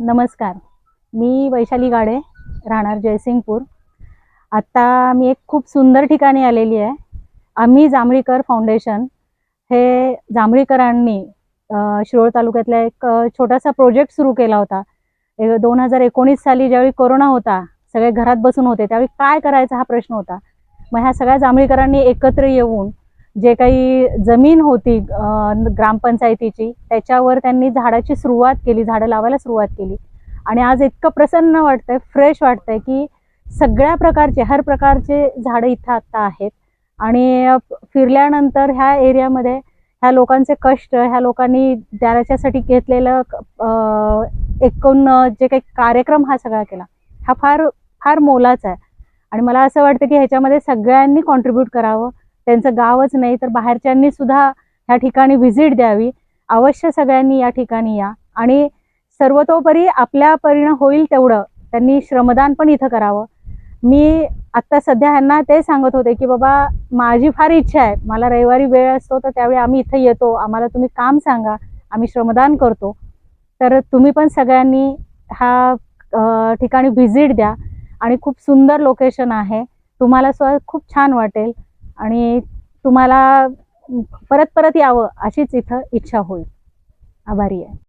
नमस्कार. मी वैशाली गाडे राहणार जयसिंगपूर. आत्ता मी एक खूप सुंदर ठिकाणी आलेली आहे. आम्ही जांभळीकर फाउंडेशन हे जांभळीकरांनी शिरोळ तालुक्यातला एक छोटासा प्रोजेक्ट सुरू केला होता. दोन हजार एकोणीस साली ज्यावेळी कोरोना होता सगळे घरात बसून होते त्यावेळी काय करायचा हा प्रश्न होता. मग ह्या सगळ्या जांभळीकरांनी एकत्र येऊन जे काही जमीन होती ग्रामपंचायतीची त्याच्यावर त्यांनी झाडाची सुरुवात केली झाडं लावायला सुरुवात केली. आणि आज इतकं प्रसन्न वाटतंय फ्रेश वाटतंय की सगळ्या प्रकारचे हर प्रकारचे झाडं इथं आत्ता आहेत. आणि फिरल्यानंतर ह्या एरियामध्ये ह्या लोकांचे कष्ट ह्या लोकांनी त्याच्यासाठी घेतलेलं एकूण जे काही कार्यक्रम हा सगळा केला हा फार फार मोलाचा आहे. आणि मला असं वाटतं की ह्याच्यामध्ये सगळ्यांनी कॉन्ट्रीब्यूट करावं. त्यांचं गावच नाही तर बाहेरच्यांनी सुद्धा ह्या ठिकाणी व्हिजिट द्यावी. अवश्य सगळ्यांनी या ठिकाणी या. आणि सर्वतोपरी आपल्या परिणाम होईल तेवढं. त्यांनी श्रमदान पण इथं करावं. मी आत्ता सध्या ह्यांना ते सांगत होते की बाबा माझी फार इच्छा आहे. मला रविवारी वेळ असतो तर त्यावेळी आम्ही इथं येतो. आम्हाला तुम्ही काम सांगा. आम्ही श्रमदान करतो. तर तुम्ही पण सगळ्यांनी हा ठिकाणी व्हिजिट द्या. आणि खूप सुंदर लोकेशन आहे. तुम्हाला सुद्धा खूप छान वाटेल. आणि तुम्हाला परत परत यावं अशीच इथं इच्छा होईल. आभारी आहे.